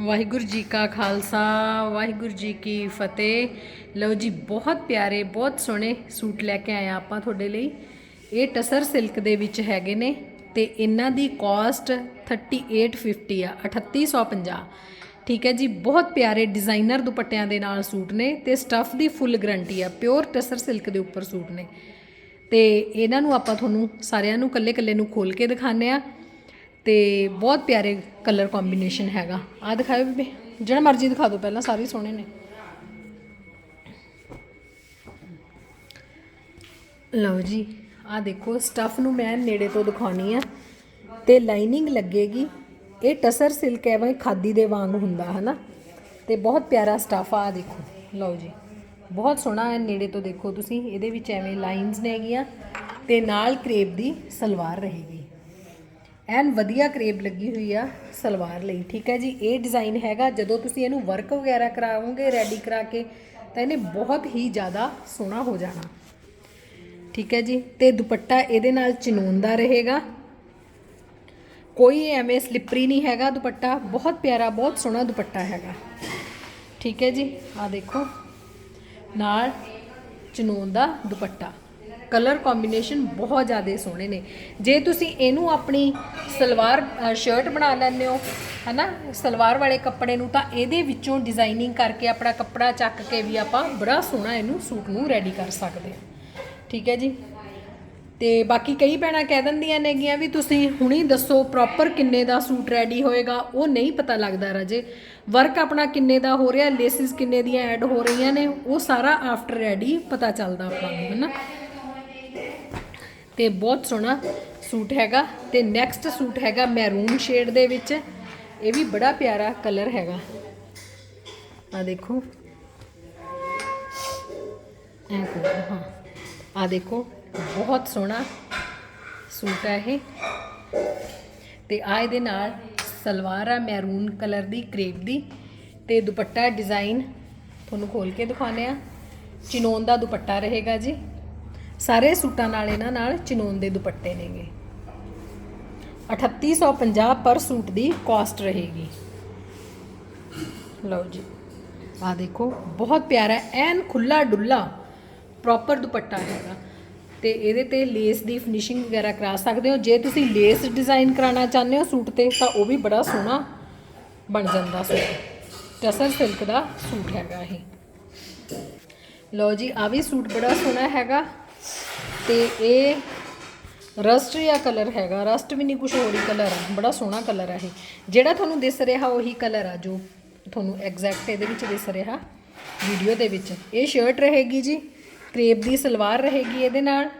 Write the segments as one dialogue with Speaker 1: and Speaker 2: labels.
Speaker 1: ਵਾਹਿਗੁਰੂ ਜੀ ਕਾ ਖਾਲਸਾ, ਵਾਹਿਗੁਰੂ ਜੀ ਕੀ ਫਤਿਹ। ਲਓ ਜੀ, ਬਹੁਤ ਪਿਆਰੇ, ਬਹੁਤ ਸੋਹਣੇ ਸੂਟ ਲੈ ਕੇ ਆਏ ਆ ਆਪਾਂ ਤੁਹਾਡੇ ਲਈ। ਇਹ ਟਸਰ ਸਿਲਕ ਦੇ ਵਿੱਚ ਹੈਗੇ ਨੇ ਤੇ ਇਹਨਾਂ ਦੀ ਕਾਸਟ 3850 ਆ 3850 ਠੀਕ ਹੈ ਜੀ, ਬਹੁਤ ਪਿਆਰੇ ਡਿਜ਼ਾਈਨਰ ਦੁਪੱਟਿਆਂ ਦੇ ਨਾਲ ਸੂਟ ਨੇ ਤੇ ਸਟਫ ਦੀ ਫੁੱਲ ਗਰੰਟੀ ਆ ਪਿਓਰ ਟਸਰ ਸਿਲਕ ਦੇ ਉੱਪਰ ਸੂਟ ਨੇ। ਤੇ ਇਹਨਾਂ ਨੂੰ ਆਪਾਂ ਤੁਹਾਨੂੰ ਸਾਰਿਆਂ ਨੂੰ ਕੱਲੇ-ਕੱਲੇ ਨੂੰ ਖੋਲ ਕੇ ਦਿਖਾਣੇ ਆ ਤੇ ਬਹੁਤ ਪਿਆਰੇ ਕਲਰ ਕੰਬੀਨੇਸ਼ਨ ਹੈਗਾ। ਆ ਦਿਖਾਓ ਬੀਬੀ। ਜਿਹੜਾ ਮਰਜ਼ੀ ਦਿਖਾ ਦਿਓ, ਪਹਿਲਾਂ ਸਾਰੇ ਸੋਹਣੇ ਨੇ। ਲਓ ਜੀ ਆ ਦੇਖੋ ਸਟਫ ਨੂੰ ਮੈਂ ਨੇੜੇ ਤੋਂ ਦਿਖਾਉਣੀ ਆ। ਤੇ ਲਾਈਨਿੰਗ ਲੱਗੇਗੀ। ਇਹ ਟਸਰ ਸਿਲਕ ਐਵੇਂ ਖਾਦੀ ਦੇ ਵਾਂਗ ਹੁੰਦਾ ਹੈ ਨਾ ਤੇ ਬਹੁਤ ਪਿਆਰਾ ਸਟਫ ਆ ਦੇਖੋ। ਲਓ ਜੀ, ਬਹੁਤ ਸੋਹਣਾ ਹੈ, ਨੇੜੇ ਤੋਂ ਦੇਖੋ ਤੁਸੀਂ। ਇਹਦੇ ਵਿੱਚ ਐਵੇਂ ਲਾਈਨਸ ਨੇ ਹੈਗੀਆਂ। ਤੇ ਨਾਲ ਕਰੇਪ ਦੀ ਸਲਵਾਰ ਰਹੇਗੀ। ਐਨ ਵਧੀਆ ਕਰੇਬ ਲੱਗੀ ਹੋਈ ਆ ਸਲਵਾਰ ਲਈ, ਠੀਕ ਹੈ ਜੀ? ਇਹ ਡਿਜ਼ਾਈਨ ਹੈਗਾ, ਜਦੋਂ ਤੁਸੀਂ ਇਹਨੂੰ ਵਰਕ ਵਗੈਰਾ ਕਰਾਓਗੇ ਰੈਡੀ ਕਰਾ ਕੇ, ਤਾਂ ਇਹਨੇ ਬਹੁਤ ਹੀ ਜ਼ਿਆਦਾ ਸੋਹਣਾ ਹੋ ਜਾਣਾ। ਠੀਕ ਹੈ ਜੀ? ਤੇ ਦੁਪੱਟਾ ਇਹਦੇ ਨਾਲ ਚਨੂਨ ਦਾ ਰਹੇਗਾ। ਕੋਈ ਐਵੇਂ ਸਲਿੱਪਰੀ ਨਹੀਂ ਹੈਗਾ ਦੁਪੱਟਾ, ਬਹੁਤ ਪਿਆਰਾ, ਬਹੁਤ ਸੋਹਣਾ ਦੁਪੱਟਾ ਹੈਗਾ। ਠੀਕ ਹੈ ਜੀ? ਆ ਦੇਖੋ, ਨਾਲ ਚਨੂਨ ਦਾ ਦੁਪੱਟਾ। ਕਲਰ ਕੰਬੀਨੇਸ਼ਨ ਬਹੁਤ ਜ਼ਿਆਦਾ ਸੋਹਣੇ ਨੇ। ਜੇ ਤੁਸੀਂ ਇਹਨੂੰ ਆਪਣੀ ਸਲਵਾਰ ਸ਼ਰਟ ਬਣਾ ਲੈਂਦੇ ਹੋ, ਹਨਾ, ਸਲਵਾਰ ਵਾਲੇ ਕੱਪੜੇ ਨੂੰ, ਤਾਂ ਇਹਦੇ ਵਿੱਚੋਂ ਡਿਜ਼ਾਈਨਿੰਗ ਕਰਕੇ ਆਪਣਾ ਕੱਪੜਾ ਚੱਕ ਕੇ ਵੀ ਆਪਾਂ ਬੜਾ ਸੋਹਣਾ ਇਹਨੂੰ ਸੂਟ ਨੂੰ ਰੈਡੀ ਕਰ ਸਕਦੇ ਹਾਂ। ਠੀਕ ਹੈ ਜੀ? ਤੇ ਬਾਕੀ ਕਈ ਭੈਣਾਂ ਕਹਿ ਦਿੰਦੀਆਂ ਨੇਗੀਆਂ ਵੀ ਤੁਸੀਂ ਹੁਣੀ ਦੱਸੋ ਪ੍ਰੋਪਰ ਕਿੰਨੇ ਦਾ ਸੂਟ ਰੈਡੀ ਹੋਏਗਾ, ਉਹ ਨਹੀਂ ਪਤਾ ਲੱਗਦਾ ਰਾਜੇ। ਵਰਕ ਆਪਣਾ ਕਿੰਨੇ ਦਾ ਹੋ ਰਿਹਾ ਲੇਸਿਸ ਕਿੰਨੇ ਦੀਆਂ ਐਡ ਹੋ ਰਹੀਆਂ ਨੇ, ਉਹ ਸਾਰਾ ਆਫਟਰ ਰੈਡੀ ਪਤਾ ਚੱਲਦਾ ਆਪਾਂ ਨੂੰ, ਹੈਨਾ? ਤੇ ਬਹੁਤ ਸੋਹਣਾ ਸੂਟ ਹੈਗਾ ਤੇ ਨੈਕਸਟ ਸੂਟ ਹੈਗਾ ਮੈਰੂਨ ਸ਼ੇਡ ਦੇ ਵਿੱਚ। ਇਹ ਵੀ ਬੜਾ ਪਿਆਰਾ ਕਲਰ ਹੈਗਾ। ਆ ਦੇਖੋ। ਐ ਕਰੋ, ਹਾਂ। ਆ ਦੇਖੋ, ਬਹੁਤ ਸੋਹਣਾ ਸੂਟ ਹੈ ਇਹ। ਤੇ ਆ ਇਹਦੇ ਨਾਲ ਸਲਵਾਰ ਆ ਮੈਰੂਨ ਕਲਰ ਦੀ ਕਰੇਪ ਦੀ। ਤੇ ਦੁਪੱਟਾ ਡਿਜ਼ਾਈਨ ਤੁਹਾਨੂੰ ਖੋਲ ਕੇ ਦਿਖਾਉਂਦੇ ਆ ਚਿਨੋਨ ਦਾ ਦੁਪੱਟਾ ਰਹੇਗਾ ਜੀ। ਸਾਰੇ ਸੂਟਾਂ ਨਾਲ ਇਹਨਾਂ ਨਾਲ ਚਿਨੋਨ ਦੇ ਦੁਪੱਟੇ ਨੇਗੇ। 3850 ਪਰ ਸੂਟ ਦੀ ਕਾਸਟ ਰਹੇਗੀ। ਲਓ ਜੀ ਆ ਦੇਖੋ, ਬਹੁਤ ਪਿਆਰਾ, ਐਨ ਖੁੱਲਾ ਡੁੱਲਾ ਪ੍ਰੋਪਰ ਦੁਪੱਟਾ ਹੈਗਾ। ਤੇ ਇਹਦੇ ਤੇ ਲੇਸ ਦੀ ਫਿਨਿਸ਼ਿੰਗ ਵਗੈਰਾ ਕਰਾ ਸਕਦੇ ਹੋ। ਜੇ ਤੁਸੀਂ ਲੇਸ ਡਿਜ਼ਾਈਨ ਕਰਾਉਣਾ ਚਾਹੁੰਦੇ ਹੋ ਸੂਟ ਤੇ, ਤਾਂ ਉਹ ਵੀ ਬੜਾ ਸੋਹਣਾ ਬਣ ਜਾਂਦਾ ਸੂਟ। ਟਸਰ ਸਿਲਕ ਦਾ ਸੂਟ ਹੈਗਾ ਇਹ। ਲਓ ਜੀ ਆ ਵੀ ਸੂਟ ਬੜਾ ਸੋਹਣਾ ਹੈਗਾ। ਤੇ ਇਹ ਰਸਟ ਜਾਂ ਕਲਰ ਹੈਗਾ। ਰਸਟ ਵੀ ਨਹੀਂ ਕੁਝ ਹੋਰ ਹੀ ਕਲਰ ਆ। ਬੜਾ ਸੋਹਣਾ ਕਲਰ ਆ ਇਹ। ਜਿਹੜਾ ਤੁਹਾਨੂੰ ਦਿਸ ਰਿਹਾ ਉਹੀ ਕਲਰ ਆ ਜੋ ਤੁਹਾਨੂੰ ਐਗਜ਼ੈਕਟ ਇਹਦੇ ਵਿੱਚ ਦਿਸ ਰਿਹਾ ਵੀਡੀਓ ਦੇ ਵਿੱਚ। ਇਹ ਸ਼ਰਟ ਰਹੇਗੀ ਜੀ। ਕਰੇਪ ਦੀ ਸਲਵਾਰ ਰਹੇਗੀ ਇਹਦੇ ਨਾਲ।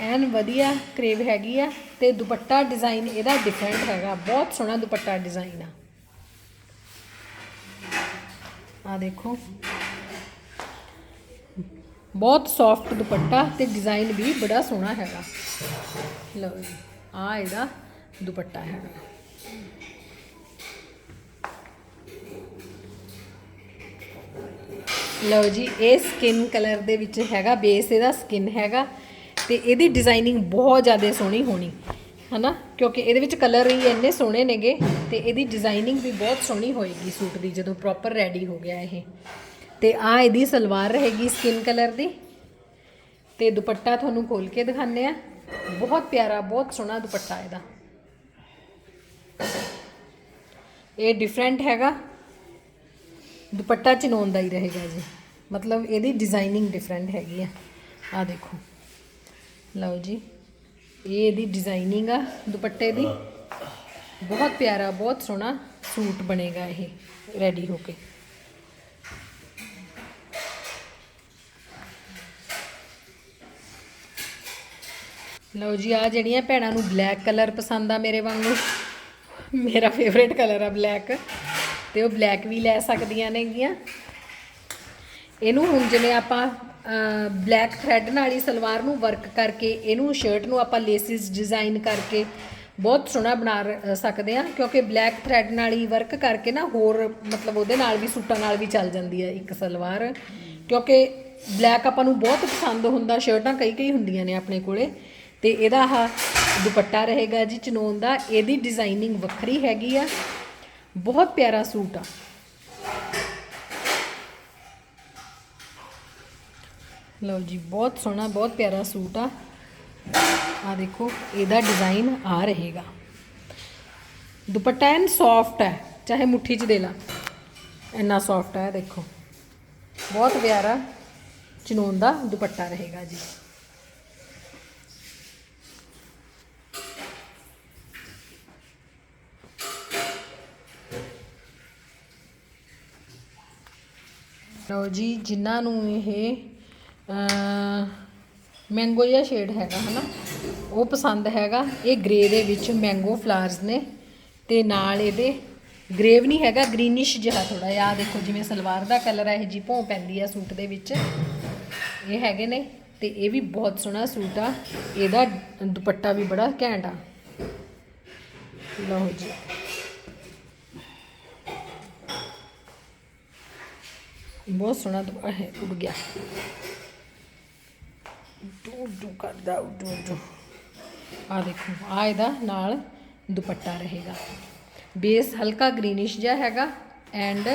Speaker 1: ਐਨ ਵਧੀਆ ਕਰੇਪ ਹੈਗੀ ਆ ਤੇ ਦੁਪੱਟਾ ਡਿਜ਼ਾਈਨ ਇਹਦਾ ਡਿਫਰੈਂਟ ਹੈਗਾ। ਬਹੁਤ ਸੋਹਣਾ ਦੁਪੱਟਾ ਡਿਜ਼ਾਈਨ ਆ। ਆ ਦੇਖੋ। ਬਹੁਤ ਸੌਫਟ ਦੁਪੱਟਾ ਤੇ ਡਿਜ਼ਾਈਨ ਵੀ ਬੜਾ ਸੋਹਣਾ ਹੈਗਾ। ਲਓ ਜੀ ਆ ਇਹਦਾ ਦੁਪੱਟਾ ਹੈਗਾ ਲਓ ਜੀ, ਇਹ ਸਕਿਨ ਕਲਰ ਦੇ ਵਿੱਚ ਹੈਗਾ ਬੇਸ ਇਹਦਾ ਸਕਿਨ ਹੈਗਾ ਤੇ ਇਹਦੀ ਡਿਜ਼ਾਈਨਿੰਗ ਬਹੁਤ ਜ਼ਿਆਦਾ ਸੋਹਣੀ ਹੋਣੀ, ਹਨਾ? ਕਿਉਂਕਿ ਇਹਦੇ ਵਿੱਚ ਕਲਰ ਹੀ ਇੰਨੇ ਸੋਹਣੇ ਨੇਗੇ ਤੇ ਇਹਦੀ ਡਿਜ਼ਾਈਨਿੰਗ ਵੀ ਬਹੁਤ ਸੋਹਣੀ ਹੋਏਗੀ ਸੂਟ ਦੀ, ਜਦੋਂ ਪ੍ਰੋਪਰ ਰੈਡੀ ਹੋ ਗਿਆ ਇਹ। ਤੇ ਆ ਇਹਦੀ ਸਲਵਾਰ ਰਹੇਗੀ ਸਕਿਨ ਕਲਰ ਦੀ। ਤੇ ਦੁਪੱਟਾ ਤੁਹਾਨੂੰ ਖੋਲ ਕੇ ਦਿਖਾਉਂਦੇ ਆ ਬਹੁਤ ਪਿਆਰਾ ਬਹੁਤ ਸੋਹਣਾ ਦੁਪੱਟਾ ਇਹਦਾ। ਇਹ ਡਿਫਰੈਂਟ ਹੈਗਾ। ਦੁਪੱਟਾ ਚਨੋਨ ਦਾ ਹੀ ਰਹੇਗਾ ਜੀ। ਮਤਲਬ ਇਹਦੀ ਡਿਜ਼ਾਈਨਿੰਗ ਡਿਫਰੈਂਟ ਹੈਗੀ ਆ। ਆ ਦੇਖੋ। ਲਓ ਜੀ। ਇਹ ਇਹਦੀ ਡਿਜ਼ਾਈਨਿੰਗ ਆ ਦੁਪੱਟੇ ਦੀ। ਬਹੁਤ ਪਿਆਰਾ ਬਹੁਤ ਸੋਹਣਾ ਸੂਟ ਬਣੇਗਾ ਇਹ ਰੈਡੀ ਹੋ ਕੇ। ਲਓ ਜੀ ਆ ਜਿਹੜੀਆਂ ਭੈਣਾਂ ਨੂੰ ਬਲੈਕ ਕਲਰ ਪਸੰਦ ਆ ਮੇਰੇ ਵਾਂਗੂ। ਮੇਰਾ ਫੇਵਰੇਟ ਕਲਰ ਆ ਬਲੈਕ ਤੇ ਉਹ ਬਲੈਕ ਵੀ ਲੈ ਸਕਦੀਆਂ ਨੇਗੀਆਂ। ਇਹਨੂੰ ਹੁਣ ਜਿਵੇਂ ਆਪਾਂ ਬਲੈਕ ਥ੍ਰੈਡ ਨਾਲ ਹੀ ਸਲਵਾਰ ਨੂੰ ਵਰਕ ਕਰਕੇ, ਇਹਨੂੰ ਸ਼ਰਟ ਨੂੰ ਆਪਾਂ ਲੇਸਿਸ ਡਿਜ਼ਾਈਨ ਕਰਕੇ ਬਹੁਤ ਸੋਹਣਾ ਬਣਾ ਸਕਦੇ ਆ ਕਿਉਂਕਿ ਬਲੈਕ ਥ੍ਰੈਡ ਨਾਲ ਹੀ ਵਰਕ ਕਰਕੇ ਨਾ ਹੋਰ, ਮਤਲਬ ਉਹਦੇ ਨਾਲ ਵੀ, ਸੂਟਾਂ ਨਾਲ ਵੀ ਚੱਲ ਜਾਂਦੀ ਹੈ ਇੱਕ ਸਲਵਾਰ। ਕਿਉਂਕਿ ਬਲੈਕ ਆਪਾਂ ਨੂੰ ਬਹੁਤ ਪਸੰਦ ਹੁੰਦਾ ਸ਼ਰਟਾਂ ਕਈ ਕਈ ਹੁੰਦੀਆਂ ਨੇ ਆਪਣੇ ਕੋਲੇ। ਤੇ ਇਹਦਾ ਆਹ ਦੁਪੱਟਾ ਰਹੇਗਾ ਜੀ ਚਨੋਨ ਦਾ। ਇਹਦੀ ਡਿਜ਼ਾਈਨਿੰਗ ਵੱਖਰੀ ਹੈਗੀ ਆ। ਬਹੁਤ ਪਿਆਰਾ ਸੂਟ ਆ। ਲਓ ਜੀ, ਬਹੁਤ ਸੋਹਣਾ, ਬਹੁਤ ਪਿਆਰਾ ਸੂਟ ਆ। ਆ ਦੇਖੋ, ਇਹਦਾ ਡਿਜ਼ਾਈਨ ਆ ਰਹੇਗਾ। ਦੁਪੱਟਾ ਐਨ ਸੌਫਟ ਹੈ ਚਾਹੇ ਮੁੱਠੀ 'ਚ ਦੇ ਲਾ। ਇੰਨਾ ਸੌਫਟ ਹੈ ਦੇਖੋ। ਬਹੁਤ ਪਿਆਰਾ ਚਨੋਨ ਦਾ ਦੁਪੱਟਾ ਰਹੇਗਾ ਜੀ। ਲਓ ਜੀ, ਜਿਨ੍ਹਾਂ ਨੂੰ ਇਹ ਮੈਂਗੋ ਜਿਹਾ ਸ਼ੇਡ ਹੈਗਾ, ਹਨਾ? ਉਹ ਪਸੰਦ ਹੈਗਾ। ਇਹ ਗ੍ਰੇ ਦੇ ਵਿੱਚ ਮੈਂਗੋ ਫਲਾਰਸ ਨੇ ਤੇ ਨਾਲ ਇਹਦੇ ਗ੍ਰੇਵ ਨਹੀਂ ਹੈਗਾ ਗ੍ਰੀਨਿਸ਼ ਜਿਹਾ ਥੋੜਾ ਜਿਹਾ। ਦੇਖੋ, ਜਿਵੇਂ ਸਲਵਾਰ ਦਾ ਕਲਰ ਹੈ ਇਹ ਜੀ ਭੋਂ ਪੈਂਦੀ ਆ ਸੂਟ ਦੇ ਵਿੱਚ। ਇਹ ਹੈਗੇ ਨੇ ਤੇ ਇਹ ਵੀ ਬਹੁਤ ਸੋਹਣਾ ਸੂਟ ਆ। ਇਹਦਾ ਦੁਪੱਟਾ ਵੀ ਬੜਾ ਘੈਂਟ ਆ। ਲਓ ਜੀ। ਬਹੁਤ ਸੋਹਣਾ ਦੁਪੱਟਾ ਹੈ ਉੱਡ ਗਿਆ। ਡੂ ਡੂ ਕਰਦਾ ਡੂ ਡੂ ਆ ਦੇਖੋ ਆ ਇਹਦਾ ਨਾਲ ਦੁਪੱਟਾ ਰਹੇਗਾ। ਬੇਸ ਹਲਕਾ ਗ੍ਰੀਨਿਸ਼ ਜਿਹਾ ਹੈਗਾ ਐਂਡ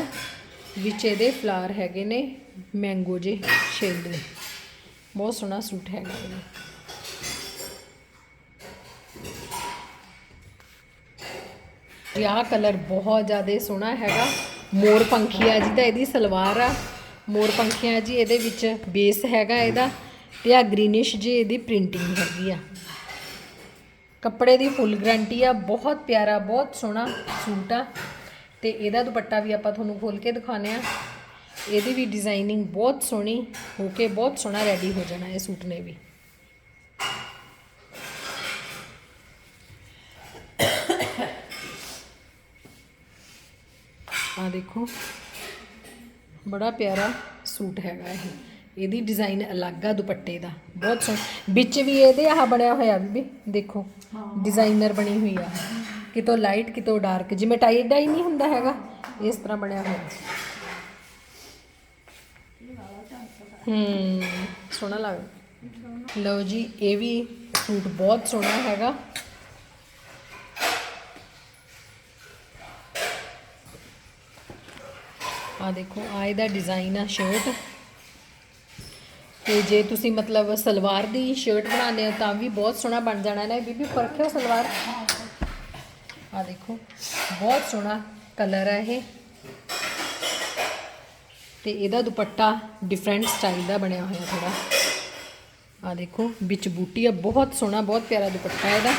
Speaker 1: ਵਿੱਚ ਇਹਦੇ ਫਲਾਰ ਹੈਗੇ ਨੇ ਮੈਂਗੋ ਜੇ ਸ਼ੇਡ ਦੇ। ਬਹੁਤ ਸੋਹਣਾ ਸੂਟ ਹੈਗਾ ਇਹ ਜੀ ਆਹ ਕਲਰ ਬਹੁਤ ਜ਼ਿਆਦਾ ਸੋਹਣਾ ਹੈਗਾ। ਮੋਰ ਆ ਜੀ ਦਾ ਇਹਦੀ ਸਲਵਾਰ ਆ। ਮੋਰ ਪੰਖੀਆ ਜੀ ਇਹਦੇ ਵਿੱਚ ਬੇਸ ਹੈਗਾ ਇਹਦਾ ਤੇ ਆ ਗ੍ਰੀਨਿਸ਼ ਜੀ ਇਹਦੀ ਪ੍ਰਿੰਟਿੰਗ ਹੈਗੀ ਆ। ਕੱਪੜੇ ਦੀ ਫੁੱਲ ਗਰੰਟੀ ਆ, ਬਹੁਤ ਪਿਆਰਾ, ਬਹੁਤ ਸੋਹਣਾ ਸੂਟ ਆ। ਤੇ ਇਹਦਾ ਦੁਪੱਟਾ ਵੀ ਆਪਾਂ ਤੁਹਾਨੂੰ ਖੋਲ ਕੇ ਦਿਖਾਉਂਦੇ ਆ। ਇਹਦੀ ਵੀ ਡਿਜ਼ਾਈਨਿੰਗ ਬਹੁਤ ਸੋਹਣੀ ਹੋ ਕੇ ਬਹੁਤ ਸੋਹਣਾ ਰੈਡੀ ਹੋ ਜਾਣਾ ਇਹ ਸੂਟ ਨੇ ਵੀ। ਆ ਦੇਖੋ। ਬੜਾ ਪਿਆਰਾ ਸੂਟ ਹੈਗਾ ਇਹ। ਇਹਦੀ ਡਿਜ਼ਾਈਨ ਅਲੱਗ ਆ ਦੁਪੱਟੇ ਦਾ। ਬਹੁਤ ਸੋਹਣਾ। ਵਿੱਚ ਵੀ ਇਹਦੇ ਆਹ ਬਣਿਆ ਹੋਇਆ ਬੀਬੀ ਦੇਖੋ। ਡਿਜ਼ਾਈਨਰ ਬਣੀ ਹੋਈ ਆ। ਕਿਤੋਂ ਲਾਈਟ ਕਿਤੋਂ ਡਾਰਕ ਜਿਵੇਂ ਟਾਈ ਡਾਈ ਨਹੀਂ ਹੁੰਦਾ ਹੈਗਾ ਇਸ ਤਰ੍ਹਾਂ ਬਣਿਆ ਹੋਇਆ। ਹੂੰ ਸੋਹਣਾ ਲੱਗਦਾ। ਲਓ ਜੀ ਇਹ ਵੀ ਸੂਟ ਬਹੁਤ ਸੋਹਣਾ ਹੈਗਾ। ਆ ਦੇਖੋ ਆ ਇਹਦਾ ਡਿਜ਼ਾਈਨ ਆ ਸ਼ਰਟ ਤੇ ਜੇ ਤੁਸੀਂ ਮਤਲਬ ਸਲਵਾਰ ਦੀ ਸ਼ਰਟ ਬਣਾਉਂਦੇ ਹੋ, ਤਾਂ ਵੀ ਬਹੁਤ ਸੋਹਣਾ ਬਣ ਜਾਣਾ ਹੈ ਬੀਬੀ ਪਰਖਿਓ ਸਲਵਾਰ? ਆ ਦੇਖੋ, ਬਹੁਤ ਸੋਹਣਾ ਕਲਰ ਹੈ ਇਹ। ਤੇ ਇਹਦਾ ਦੁਪੱਟਾ ਡਿਫਰੈਂਟ ਸਟਾਈਲ ਦਾ ਬਣਿਆ ਹੋਇਆ ਥੋੜਾ ਆ ਦੇਖੋ, ਵਿੱਚ ਬੂਟੀ ਆ, ਬਹੁਤ ਸੋਹਣਾ, ਬਹੁਤ ਪਿਆਰਾ ਦੁਪੱਟਾ ਇਹਦਾ।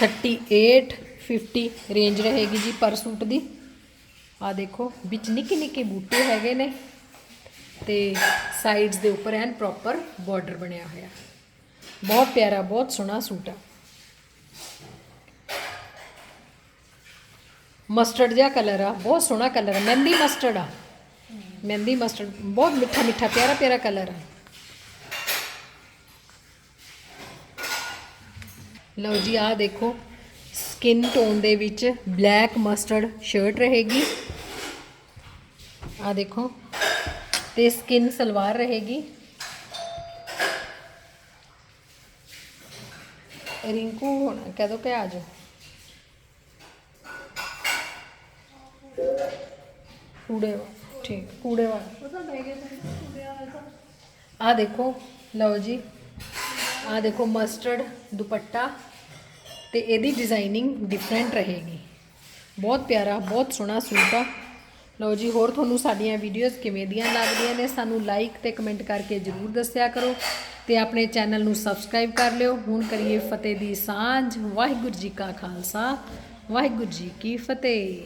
Speaker 1: 38 50 ਰੇਂਜ ਰਹੇਗੀ ਜੀ ਪਰ ਸੂਟ ਦੀ। ਆ ਦੇਖੋ, ਵਿੱਚ ਨਿੱਕੇ ਨਿੱਕੇ ਬੂਟੇ ਹੈਗੇ ਨੇ ਤੇ ਸਾਈਡਸ ਦੇ ਉੱਪਰ ਐਨ ਪ੍ਰੋਪਰ ਬਾਰਡਰ ਬਣਿਆ ਹੋਇਆ। ਬਹੁਤ ਪਿਆਰਾ, ਬਹੁਤ ਸੋਹਣਾ ਸੂਟ ਆ। ਮਸਟਰਡ ਜਿਹਾ ਕਲਰ ਆ, ਬਹੁਤ ਸੋਹਣਾ ਕਲਰ ਆ। ਮਹਿੰਦੀ ਮਸਟਰਡ ਆ। ਮਹਿੰਦੀ ਮਸਟਰਡ ਬਹੁਤ ਮਿੱਠਾ ਮਿੱਠਾ, ਪਿਆਰਾ ਪਿਆਰਾ ਕਲਰ ਆ। ਲਓ ਜੀ ਆ ਦੇਖੋ ਸਕਿਨ ਟੋਨ ਦੇ ਵਿੱਚ ਬਲੈਕ ਮਸਟਰਡ ਸ਼ਰਟ ਰਹੇਗੀ। ਆ ਦੇਖੋ। ਤੇ ਸਕਿਨ ਸਲਵਾਰ ਰਹੇਗੀ। ਰਿੰਕੂ ਹੁਣ ਕਦੋਂ ਕਿ ਆ ਜਾਓ। ਕੂੜੇ ਵਾ- ਠੀਕ ਕੂੜੇ ਵਾਲਾ ਆ ਦੇਖੋ, ਲਓ ਜੀ। ਆ ਦੇਖੋ ਮਸਟਰਡ ਦੁਪੱਟਾ ਤੇ ਇਹਦੀ ਡਿਜ਼ਾਈਨਿੰਗ ਡਿਫਰੈਂਟ ਰਹੇਗੀ। ਬਹੁਤ ਪਿਆਰਾ, ਬਹੁਤ ਸੋਹਣਾ ਸੂਟ ਆ। ਲਓ ਜੀ, ਹੋਰ ਤੁਹਾਨੂੰ ਸਾਡੀਆਂ ਵੀਡੀਓਜ਼ ਕਿਵੇਂ ਦੀਆਂ ਲੱਗਦੀਆਂ ਨੇ, ਸਾਨੂੰ ਲਾਈਕ ਤੇ ਕਮੈਂਟ ਕਰਕੇ ਜਰੂਰ ਦੱਸਿਆ ਕਰੋ ਤੇ ਆਪਣੇ ਚੈਨਲ ਨੂੰ ਸਬਸਕ੍ਰਾਈਬ ਕਰ ਲਿਓ। ਹੁਣ ਕਰੀਏ ਫਤਿਹ ਦੀ ਸਾਂਝ। ਵਾਹਿਗੁਰੂ ਜੀ ਕਾ ਖਾਲਸਾ, ਵਾਹਿਗੁਰੂ ਜੀ ਕੀ ਫਤਿਹ।